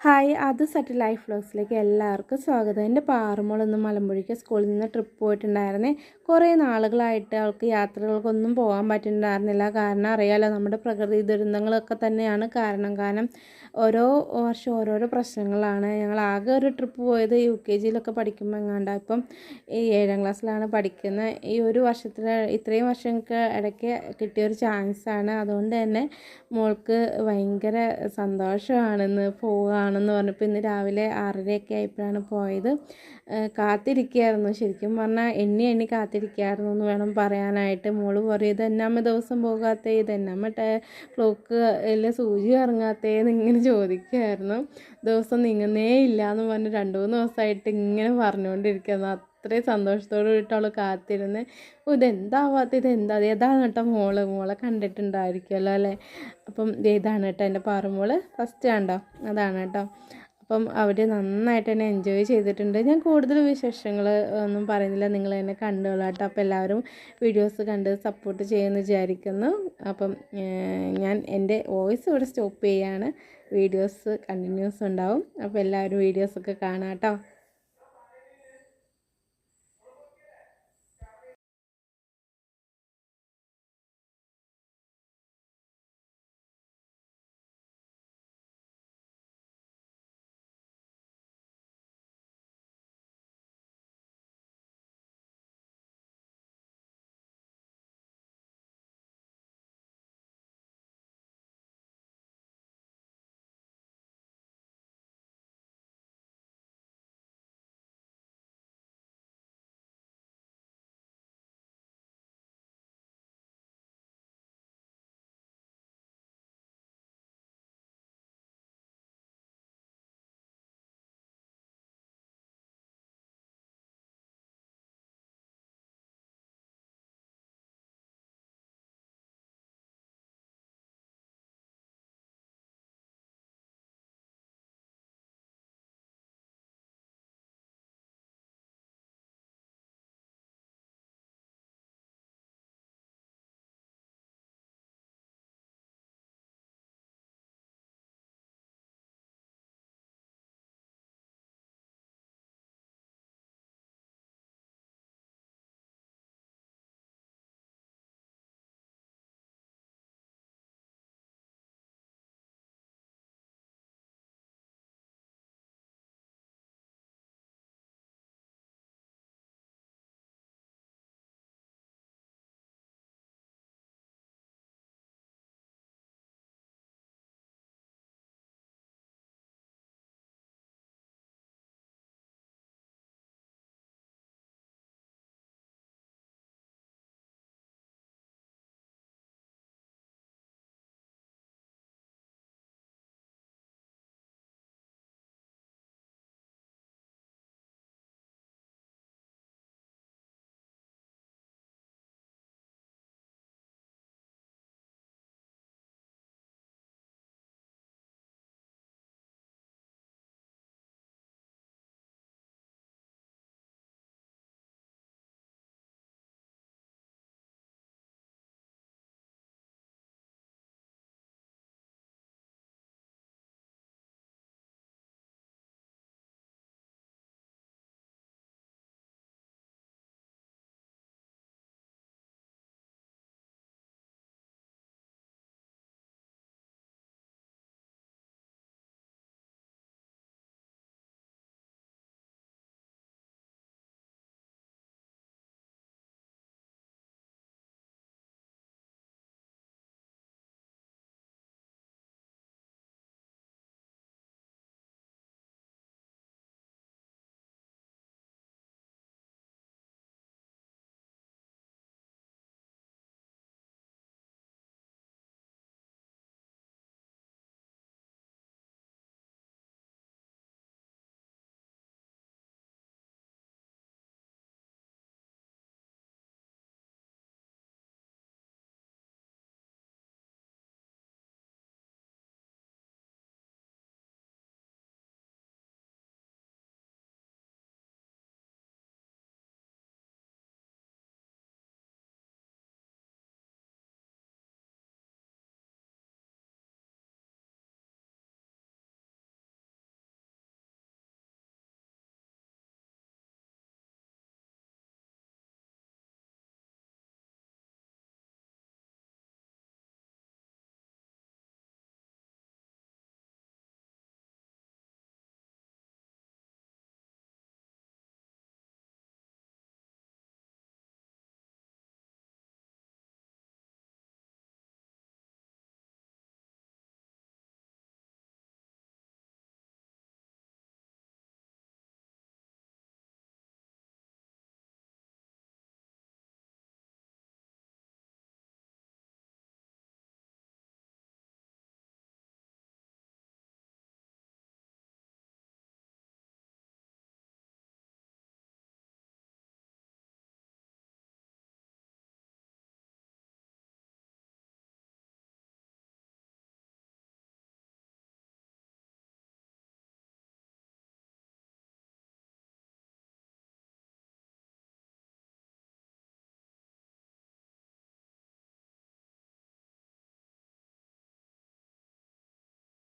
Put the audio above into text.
Hi അത് സറ്റ് life വ്ളോഗ്സിലേക്ക് എല്ലാവർക്കും സ്വാഗതം. എന്റെ പാറുമോളൊന്നും മലമ്പുഴയ്ക്ക് സ്കൂളിൽ നിന്ന് ട്രിപ്പ് പോയിട്ടുണ്ടായിരുന്നേ. കുറേ നാളുകളായിട്ട് അവൾക്ക് യാത്രകൾക്കൊന്നും പോകാൻ പറ്റുന്നുണ്ടായിരുന്നില്ല കാരണം അറിയാലോ നമ്മുടെ പ്രകൃതി ദുരന്തങ്ങളൊക്കെ തന്നെയാണ് കാരണം. കാരണം ഓരോ വർഷം ഓരോരോ പ്രശ്നങ്ങളാണ്. ഞങ്ങൾ ആകെ ഒരു ട്രിപ്പ് പോയത് യു കെ ജിയിലൊക്കെ പഠിക്കുമ്പോൾ എങ്ങാണ്ട. ഇപ്പം ഈ ഏഴാം ക്ലാസ്സിലാണ് പഠിക്കുന്നത്. ഈ ഒരു വർഷത്തിൽ ഇത്രയും വർഷങ്ങൾക്ക് ഇടയ്ക്ക് കിട്ടിയൊരു ചാൻസാണ്. അതുകൊണ്ട് തന്നെ മോൾക്ക് ഭയങ്കര സന്തോഷമാണെന്ന് പോവുകയാണെന്ന് പറഞ്ഞപ്പോൾ ഇന്ന് രാവിലെ ആറരയൊക്കെ ആയപ്പോഴാണ് പോയത്. കാത്തിരിക്കുകയായിരുന്നു ശരിക്കും. പറഞ്ഞാൽ എണ്ണി എണ്ണി കാത്തിരിക്കുകയായിരുന്നു എന്ന് വേണം പറയാനായിട്ട്. മോൾ പറയും ഇത് എന്നാമ്മ ദിവസം പോകാത്തേ ഇത് എന്നാമ്മ ക്ലോക്ക് അല്ല സൂചി ഇറങ്ങാത്തേന്ന് ഇങ്ങനെ ചോദിക്കുമായിരുന്നു ദിവസം നീങ്ങുന്നേ ഇല്ല എന്ന് പറഞ്ഞ് രണ്ട് മൂന്ന് ദിവസമായിട്ട് ഇങ്ങനെ പറഞ്ഞുകൊണ്ടിരിക്കുന്നു അത്രയും സന്തോഷത്തോട് കൂടിയിട്ട് അവൾ കാത്തിരുന്ന് ഇതെന്താവാത്ത ഇതെന്താ ഏതാണ് കേട്ടോ മോൾ മോളെ കണ്ടിട്ടുണ്ടായിരിക്കുമല്ലോ അല്ലേ? അപ്പം ഇതാണ് കേട്ടോ എന്റെ പാറുമോൾ ഫസ്റ്റ് കണ്ടോ? അതാണ് കേട്ടോ. അപ്പം അവർ നന്നായിട്ട് തന്നെ എൻജോയ് ചെയ്തിട്ടുണ്ട്. ഞാൻ കൂടുതൽ വിശേഷങ്ങൾ ഒന്നും പറയുന്നില്ല. നിങ്ങൾ എന്നെ കണ്ടുകൊള്ളാട്ടോ അപ്പോൾ എല്ലാവരും വീഡിയോസ് കണ്ട് സപ്പോർട്ട് ചെയ്യുമെന്ന് വിചാരിക്കുന്നു. അപ്പം ഞാൻ എന്റെ വോയിസ് ഇവിടെ സ്റ്റോപ്പ് ചെയ്യാണ്. വീഡിയോസ് കണ്ടിന്യൂസ് ഉണ്ടാവും. അപ്പോൾ എല്ലാവരും വീഡിയോസൊക്കെ കാണാം കേട്ടോ